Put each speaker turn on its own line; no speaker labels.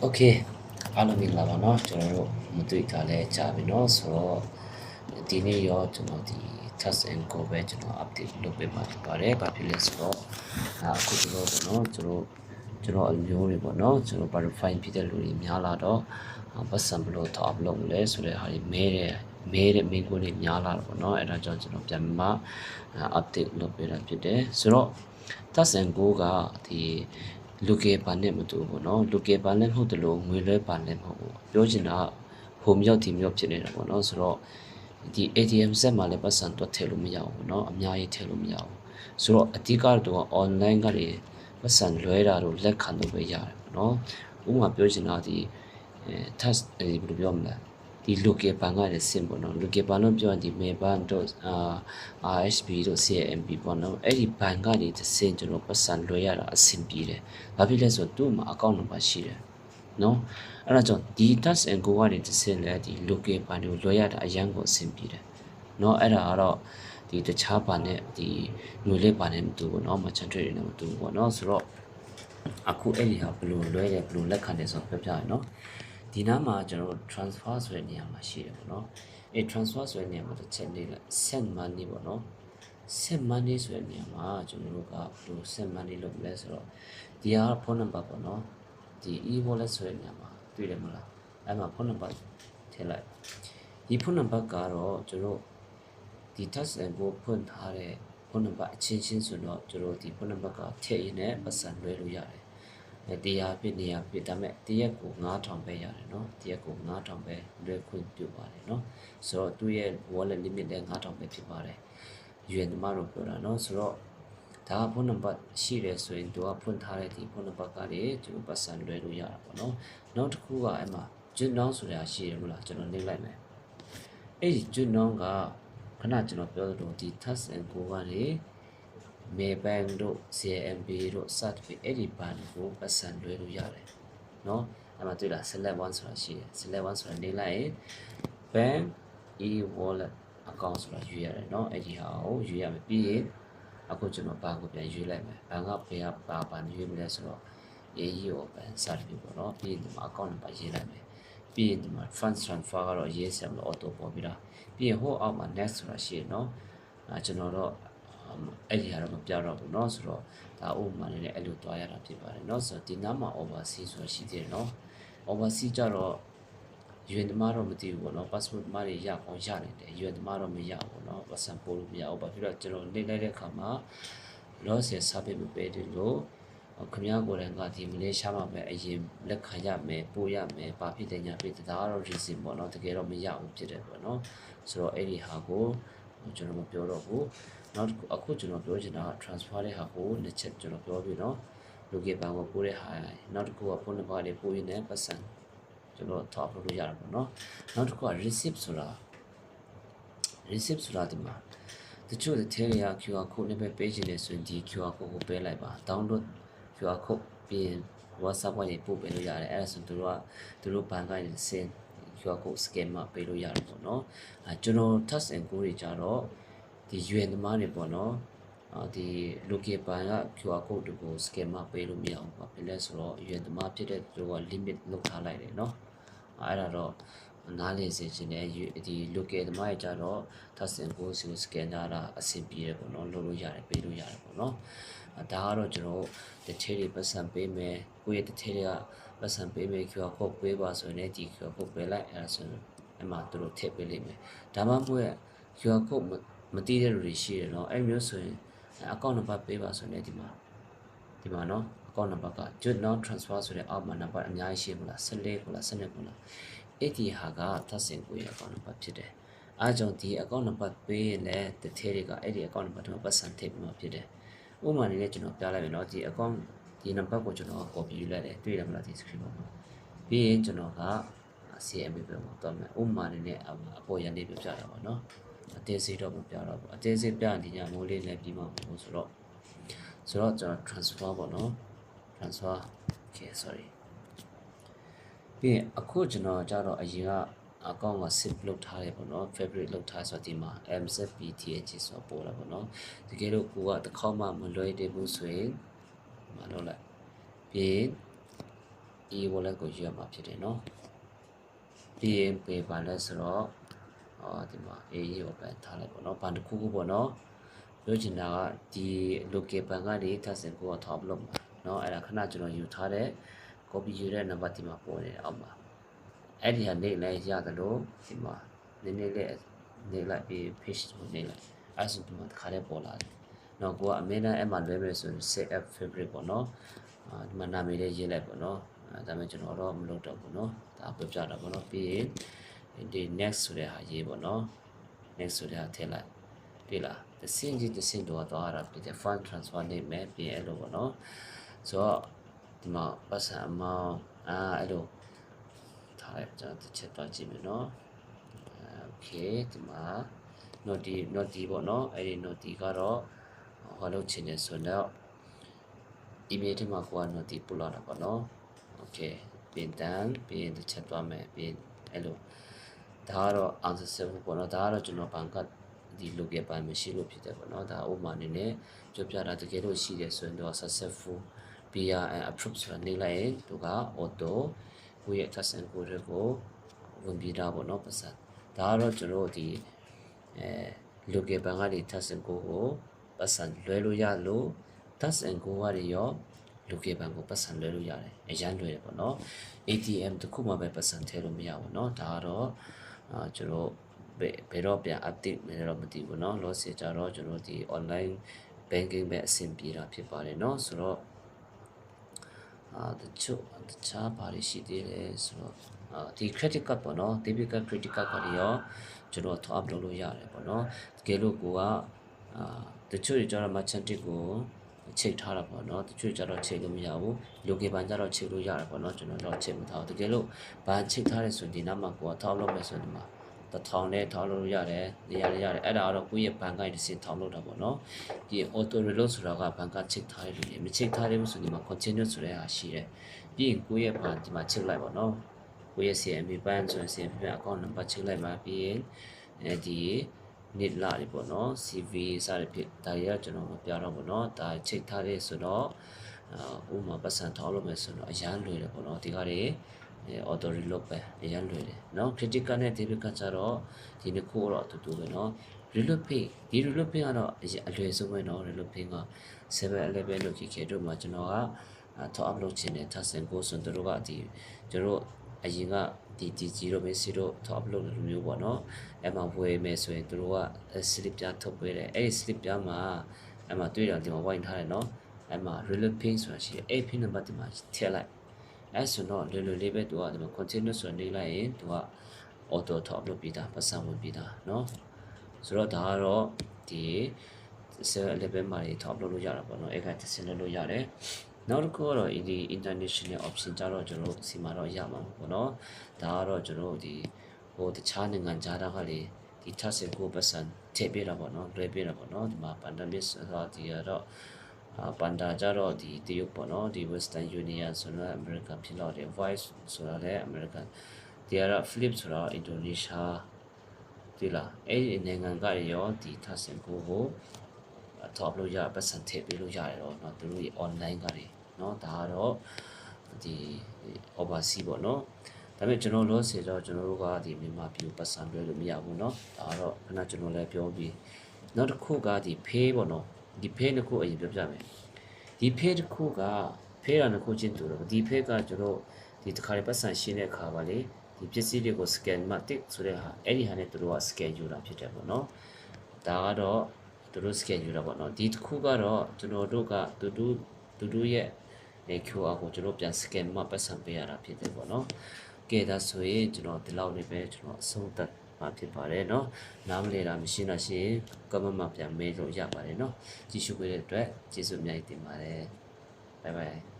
โอเคအားလုံးမင်္ဂလာပါเนาะကျွန်တော်တို့မတွေ့တာလဲကြာပြီเนาะဆိုတော့ဒီနေ့ရောကျွန်တော်ဒီ test and go ပဲကျွန်တော် update လုပ်ပေးမှာဖြစ်ပါတယ်ဘာဖြစ်လဲဆိုတော့အခုကျွန်တော်ပေါ့เนาะကျွန်တော်ကျွန်တော်အမျိုးတွေပေါ့เนาะကျွန်တော် verify ဖြစ်တဲ့လူတွေများလာတော့ပတ်စံဘလို့ top လုပ်လဲဆိုတဲ့ဟာတွေမဲတယ်မဲတဲ့မိကိုတွေများလာတော့ပေါ့เนาะအဲ့ဒါကြောင့်ကျွန်တော်ပြန်မှ update လုပ်ပေးတာဖြစ်တယ်ဆိုတော့ test and go ကဒီ local ဘာနဲ့မတူဘူးပေါ့နော် local ဘာလည်းမဟုတ်တယ်လို့ငွေလွှဲဘာလည်းမဟုတ်ဘူးပြောချင်တာဟိုမြောက်ဒီမြောက်ဖြစ်နေတာပေါ့နော်ဆိုတော့ဒီ ATM ဆက်မှာလည်းပတ်စံတွက်ထည့်လို့မရဘူးပေါ့နော်အများကြီးထည့်လို့မရဘူးဆိုတော့အဓိကတော့ online ကနေပတ်စံလွှဲတာတို့လက်ခံလို့ပဲရတယ်ပေါ့နော်ဥပမာပြောချင်တာဒီ test ဘယ်လိုပြောမလဲ ဒီ local ဘဏ်ကလည်းစင်ပေါ့နော် local ဘဏ်လို့ပြောရင်ဒီ mail ဘဏ်တို့အာ RHB တို့ CMB ပေါ့နော်အဲ့ဒီဘဏ်ကနေတစ်စင်ကျွန်တော်ပတ်စံလွှဲရတာအဆင်ပြေတယ်ဘာဖြစ်လဲဆိုတော့သူ့မှာ account number ရှိတယ်နော်အဲ့ဒါကြောင့်ဒီ touch and go ကနေတစ်စင်လဲဒီ local ဘဏ်ကိုလွှဲရတာအရန်ကိုအဆင်ပြေတယ်နော်အဲ့ဒါကတော့ဒီတခြားဘဏ်နဲ့ဒီငွေလေးဘဏ်နဲ့မတူဘူးနော် merchant trade နဲ့မတူဘူးပေါ့နော်ဆိုတော့အခုအဲ့ဒီဟာဘယ်လိုလွှဲရဘယ်လိုလက်ခံတယ်ဆိုတော့ပြောပြရနော် ဒီနားမှာကျွန်တော်တို့ transfer ဆိုတဲ့နေရာမှာရှိတယ်ပေါ့နော်အဲ transfer ဆိုတဲ့နေရာမှာတစ်ချက်နေလိုက် send money ပေါ့နော် send money ဆိုတဲ့နေရာမှာကျွန်တော်တို့ကဘယ်လို send money လုပ်မလဲဆိုတော့ဒီဟာဖုန်းနံပါတ်ပေါ့နော်ဒီ e-wallet ဆိုတဲ့နေရာမှာတွေ့တယ်မလားအဲ့မှာဖုန်းနံပါတ်ထည့်လိုက်ဒီဖုန်းနံပါတ်ကတော့ကျွန်တော်ဒီ touch and go ဖွင့်ထားတဲ့ဖုန်းနံပါတ်အချင်းချင်းဆိုတော့ကျွန်တော်ဒီဖုန်းနံပါတ်ကထည့်ရင်းနဲ့ပတ်စံလွှဲလို့ရတယ်အဲ တရားပြနေရပြဒါမဲ့တရက်ကို9000ပဲရတယ်เนาะတရက်ကို9000ပဲလွှဲခွင့်ပြုပါတယ်เนาะဆိုတော့သူ့ရဲ့ wallet limit လည်း9000ပဲဖြစ်ပါတယ်ရွေသမားတို့ပြောတာเนาะဆိုတော့ဒါကဖုန်းနံပါတ်ရှိတယ်ဆိုရင်သူကဖွင့်ထားတဲ့ဒီဖုန်းနံပါတ်ကလေကျွန်တော်ပတ်စံလွှဲလို့ရတာပေါ့เนาะနောက်တစ်ခုကအဲ့မှာ jin down ဆိုတာရှိတယ်မလားကျွန်တော်နှိပ်လိုက်မယ်အဲ့ဒီ jin down ကခဏကျွန်တော်ပြောသလိုဒီ touch and go ကနေ မေဘန်တို့ CMB တို့ certificate အဲ့ဒီဘန်ကိုပတ်စံလွှဲလို့ရတယ်เนาะအဲ့မှာတွေ့လား select one ဆိုတာရှိတယ် select one ဆိုတာနေလိုက်ရင် bank e wallet account ဆိုတာယူရတယ်เนาะအဲ့ဒီဟာကိုယူရမယ်ပြီးရင်အခုကျွန်တော်ဘန်ကိုပြန်ယူလိုက်မယ်ဘန်ကဘယ်ကပါဘန်ယူမလဲဆိုတော့ AEO ဘန် certificate ပေါ့เนาะပြီးရင်ဒီမှာ account number ရေးလိုက်မယ်ပြီးရင်ဒီမှာ fund transfer ကတော့ရေးစရာမလို auto ပေါ်ပြီးတော့ပြီးရင်ဟိုအောက်မှာ next ဆိုတာရှိရเนาะအဲကျွန်တော်တော့ အဲ့ဒီဟာတော့မပြတော့ဘူးเนาะဆိုတော့ဒါဥပမာနဲ့အဲ့လိုတွားရတာဖြစ်ပါတယ်เนาะဆိုတော့ဒီနားမှာ overseas ဆိုတာရှိသေးတယ်เนาะ overseas ကြတော့ယူရင်တမတော့မသိဘူးပေါ့နော် passport တမတွေရအောင်ရနေတယ်ယူရင်တမတော့မရဘူးပေါ့နော် passport ပို့လို့မရဘူးဘာဖြစ်လို့ကျွန်တော်နေလိုက်တဲ့အခါမှာ loss ရ service မပေးတယ်လို့ခင်ဗျားကိုယ်တိုင်ကဒီမလေးရှားမှာပဲအရင်လက်ခံရမယ်ပို့ရမယ်ဘာဖြစ်တယ်ညာဖြစ်တယ်ဒါကတော့ reason ပေါ့နော်တကယ်တော့မရဘူးဖြစ်တယ်ပေါ့နော်ဆိုတော့အဲ့ဒီဟာကိုကျွန်တော်မပြောတော့ဘူး နောက်တစ်ခုအခုကျွန်တော်ပြောချင်တာက transfer တဲ့ဟာကိုနှစ်ချက်ကျွန်တော်ပြောပြီးတော့ local ဘဏ်ကိုပို့တဲ့ဟာနောက်တစ်ခုကဖုန်းနံပါတ်လေးပို့ရင်းနဲ့ပတ်စံကျွန်တော် top လုပ်လို့ရတာပေါ့နော်နောက်တစ်ခုက receipt ဆိုတာ receipt ဆိုတာဒီမှာတချို့တဲ့ထဲရ QR code နဲ့ပဲပေးချင်တယ်ဆိုရင်ဒီ QR code ကိုပေးလိုက်ပါ download QR code ပြီးရင် WhatsApp ကနေပို့ပေးလို့ရတယ်အဲ့ဒါဆိုသူတို့ကသူတို့ဘဏ်ကနေစင် QR code scan မှာပေးလို့ရတယ်ပေါ့နော်အဲကျွန်တော် touch and go တွေကြတော့ ဒီ UN သမားတွေပေါ့နော်အာဒီ local ဘဏ်က QR code တွေကို scan မှာပေးလို့မရဘူးပေါ့ဖြစ်လဲဆိုတော့ UN သမားဖြစ်တဲ့သူက limit လုပ်ထားလိုက်တယ်နော်အဲ့ဒါတော့နားလည်စေချင်တယ်ဒီ local သမားတွေကြတော့ touch and go စီ scan ကြတာအဆင်ပြေတယ်ပေါ့နော်လုပ်လို့ရတယ်ပေးလို့ရတယ်ပေါ့နော်ဒါကတော့ကျွန်တော်တစ်ထည်တွေပတ်စံပေးမယ်ကိုယ့်ရဲ့တစ်ထည်တွေကပတ်စံပေးမယ် QR code ပေးပါဆိုရင်လည်းဒီ QR code ပေးလိုက်အဲဒါဆိုရင်အမှသူတို့ထည့်ပေးလိမ့်မယ်ဒါမှမဟုတ် QR code မသိတဲ့လူတွေရှိတယ်နော်အဲ့မျိုးဆိုရင် account number ပေးပါဆိုရင်ဒီမှာဒီမှာနော် account number က just now transfer ဆိုတဲ့အောက်မှာ number အများကြီးရှိမလား14ခုလား12ခုလားအဲ့ဒီဟာကသတ်စင်ကိုရ account number ဖြစ်တယ်အားကြောင့်ဒီ account number ပေးရင်လည်းတထဲတွေကအဲ့ဒီ account number တွေမှာပတ်စံထည့်ပြီးမှဖြစ်တယ်ဥပမာအနေနဲ့ကျွန်တော်ပြလိုက်မယ်နော်ဒီ account ဒီ number ကိုကျွန်တော် copy ယူလိုက်တယ်တွေ့ရမလားဒီ screen ပေါ်မှာပြီးရင်ကျွန်တော်က CMB ပဲမှာတော့မယ်ဥပမာအနေနဲ့အပေါ်ရနေပြပြတာပါနော် အသေးစိတ်တော့မပြတော့ဘူးအသေးစိတ်ပြနေညာမိုးလေးလည်းပြီးမှာမဟုတ်ဆိုတော့ဆိုတော့ကျွန်တော် transfer ပေါ့နော် transfer okay sorry ပြီးရင်အခုကျွန်တော်ကြတော့အရင်ကအကောင့်က zip လုပ်ထားတယ်ပေါ့နော် favorite လုပ်ထားဆိုတော့ဒီမှာ mzptg ဆိုပို့လာပေါ့နော်တကယ်လို့ကိုကတစ်ခေါက်မှမလွယ်တည်ဘူးဆိုရင်မလုပ်လိုက်ပြီးရင် e wallet ကိုယူရမှာဖြစ်တယ်နော်ပြီးရင်ပေးပါလဲဆိုတော့ အော်ဒီမှာ a ကိုပဲထားလိုက်ပေါ့เนาะဘန်တစ်ခုခုပေါ့เนาะပြောချင်တာကဒီ local ဘန်ကနေထပ်စင်ကိုထောက်လုပ်မှာเนาะအဲ့ဒါခဏကျွန်တော်ယူထားတဲ့ copy ယူတဲ့ number ဒီမှာပေါ်နေတယ်အောက်မှာအဲ့ဒီဟာနေလည်းရတယ်လို့ဒီမှာနည်းနည်းလေးနေလိုက်ပြီး page ကိုနေလိုက်အဲ့ဆိုဒီမှာတစ်ခါတည်းပေါ်လာတယ်နော်ကိုကအမေနဲ့အဲ့မှာလွဲမယ်ဆိုရင် set up favorite ပေါ့နော်အာဒီမှာနာမည်လေးရေးလိုက်ပေါ့နော်အဲဒါပေမဲ့ကျွန်တော်တော့မလုပ်တော့ဘူးနော်ဒါပြပြတာပေါ့နော်ပြီးရင် ဒီ next ဆိုတဲ့ဟာရေးပေါ့နော် next ဆိုတဲ့ဟာထည့်လိုက်တွေ့လားတစ်စင်းကြီးတစ်စင်းတော့တော့အဲ့ဒါပြတဲ့ fund transfer နေမယ်ပြီးရင်အဲ့လိုပေါ့နော်ဆိုတော့ဒီမှာပတ်စံအမောင်းအာအဲ့လိုထားလိုက်ကျွန်တော်တစ်ချက်တော့ကြည့်မယ်နော်โอเคဒီမှာ noti noti ပေါ့နော်အဲ့ဒီ noti ကတော့ဟောလို့ချင်နေဆိုတော့ email ထဲမှာကိုက noti ပို့လာတာပေါ့နော် okay ပြင်တန်းပြီးရင်တစ်ချက်သွားမယ်ပြီးရင်အဲ့လို ဒါကတော့ answer set ပေါ့နော်ဒါကတော့ကျွန်တော်ဘန်ကဒီ local ပိုင်းမရှိလို့ဖြစ်တယ်ပေါ့နော်ဒါဥပမာအနေနဲ့ကြပြတာတကယ်လို့ရှိတယ်ဆိုရင်တော့ successful BRN approve ဆိုတာနေလိုက်ရင်သူက auto ကိုယ့်ရဲ့ test and code ကိုဝင်ပြီးတာပေါ့နော်ပတ်စံဒါကတော့ကျွန်တော်ဒီအဲ local ဘန်ကနေ test and code ကိုပတ်စံလွှဲလို့ရလို့ test and code ကနေရော local ဘန်ကိုပတ်စံလွှဲလို့ရတယ်အရန်လွှဲတယ်ပေါ့နော် ATM တခုမှပဲပတ်စံထည့်လို့မရဘူးเนาะဒါကတော့ အာကျွန်တော်ဘယ်ဘယ်တော့ပြန် update မယ်တော့မသိဘူးเนาะ loss ကြတော့ကျွန်တော်ဒီ online banking ပဲအဆင်ပြေတာဖြစ်ပါတယ်เนาะဆိုတော့အာတချို့တခြားဘာတွေရှိသေးလဲဆိုတော့အာဒီ credit card ပေါ့နော် debit card credit card ကတွေရောကျွန်တော် top up လုပ်လို့ရတယ်ပေါ့နော်တကယ်လို့ကိုကအာတချို့တွေကျတော့ merchant ကို ချိန်ထားတာပေါ့နော်တချို့ကျတော့ချိန်လို့မရဘူး local ဘန်ကျတော့ချိန်လို့ရတယ်ပေါ့နော်ကျွန်တော်တော့ချိန်မထားဘူးတကယ်လို့ဘန်ချိန်ထားတယ်ဆိုရင်ဒီနောက်မှာကိုက top up လုပ်မယ်ဆိုရင်ဒီမှာတထောင်နဲ့ထောင်းလို့ရတယ်နေရာရရတယ်အဲ့ဒါကတော့ကိုယ့်ရဲ့ဘန်ကိုင်းတစ်စင်ထောင်းလို့တာပေါ့နော်ဒီ auto reload ဆိုတာကဘန်ကချိန်ထားရလို့မချိန်ထားသေးဘူးဆိုဒီမှာ continue ဆိုတဲ့ဟာရှိတယ်ပြီးရင်ကိုယ့်ရဲ့ဘန်ဒီမှာချိန်လိုက်ပါနော်ကိုယ့်ရဲ့ CMB ဘန်ဆိုရင် CMB ဘန် account number ချိန်လိုက်ပါပြီးရင်အဲဒီ နှစ်လာတွေပေါ့နော် CV စသဖြင့်ဒါတွေကကျွန်တော်မပြတော့ဘူးเนาะဒါချိန်ထားတဲ့ဆိုတော့အာဥပမာပတ်စံထောင်းလို့မယ်ဆိုတော့အရန်လွယ်တယ်ပေါ့နော်ဒီကတွေ auto reload ပဲအရန်လွယ်တယ်เนาะ critical နဲ့ debit ကကြတော့ဒီနှစ်ခုတော့အတူတူပဲเนาะ reload pay ဒီ reload pay ကတော့အလွယ်ဆုံးပဲเนาะ reload pay က711လို့ကြီးခဲ့တော့မှကျွန်တော်က top up လုပ်ချင်တယ် task and go ဆိုတော့တို့ကဒီကျွန်တော်အရင်က ဒီဒီ0ပဲ0 top up လုပ်လို့မျိုးပေါ့เนาะအဲ့မှာဝယ်မယ်ဆိုရင်တို့က slip ပြထုတ်ပေးတယ်အဲ့ဒီ slip ပြမှာအဲ့မှာတွေ့တယ်ဒီမှာ wine ထားတယ်เนาะအဲ့မှာ reload pay ဆိုတာရှိတယ်အဲ့ pin number ဒီမှာထည့်လိုက်အဲ့ဆိုတော့လွယ်လွယ်လေးပဲသူကဒီမှာ continue ဆိုနေလိုက်ရင်သူက auto top လုပ်ပြီးသားပတ်စံဝင်ပြီးသားเนาะဆိုတော့ဒါကတော့ဒီ7 level မှာ top လုပ်လို့ရတာပေါ့เนาะအဲ့ကတစ်စင်လုပ်လို့ရတယ် နောက်တစ်ခုကတော့ဒီ international option ကြတော့ကျွန်တော်တို့စီမှာတော့ရမှာပေါ့နော်ဒါကတော့ကျွန်တော်တို့ဒီဟိုတခြားနိုင်ငံခြားသားကလေဒီ task ကိုပတ်စံထည့်ပေးတာပေါ့နော်လွှဲပေးတာပေါ့နော်ဒီမှာ pandemic ဆိုတာဒီကတော့အာပန်ဒါကြတော့ဒီတရုတ်ပေါ့နော်ဒီ Western Union ဆိုတော့ American ဖြစ်တော့တယ် Voice ဆိုတာလည်း American ဒီကတော့ Flip ဆိုတော့ Indonesia ဒီလားအဲ့ဒီနိုင်ငံကရောဒီ task ကိုကို top လို့ရပတ်စံထည့်ပေးလို့ရတယ်တော့เนาะသူတို့ online ကတွေเนาะဒါကတော့ဒီ overseas ပေါ့เนาะဒါပေမဲ့ကျွန်တော်လို့ဆိုတော့ကျွန်တော်တို့ကဒီမြန်မာပြည်ကိုပတ်စံလွှဲလို့မရဘူးเนาะဒါကတော့ခဏကျွန်တော်လည်းပြောပြီးနောက်တစ်ခုကဒီ pay ပေါ့เนาะဒီ pay တစ်ခုအရင်ပြောပြမယ်ဒီ pay တစ်ခုက pay ရတစ်ခုချင်းတူတော့ဒီ pay ကကျွန်တော်ဒီတစ်ခါလေးပတ်စံရှင်းတဲ့အခါပါလေဒီပစ္စည်းတွေကို scan မှတစ်ဆိုတဲ့ဟာအဲ့ဒီဟာနဲ့သူတို့က scan ယူတာဖြစ်တယ်ပေါ့နော်ဒါကတော့ သူတို့ scan ယူတာပေါ့နော်ဒီတစ်ခုကတော့ကျွန်တော်တို့ကတူတူတူတူရဲ့ QR ကိုကျွန်တော်ပြန် scan မှပတ်စံပေးရတာဖြစ်တယ်ပေါ့နော်ကဲဒါဆိုရင်ကျွန်တော်ဒီလောက်လေးပဲကျွန်တော်အဆုံးသတ်မှာဖြစ်ပါတယ်เนาะနားမလဲတာမရှိတော့ရှိရင် comment မှာပြန်မေးလို့ရပါတယ်เนาะကြည့်ရှုပေးတဲ့အတွက်ကျေးဇူးအများကြီးတင်ပါတယ် bye bye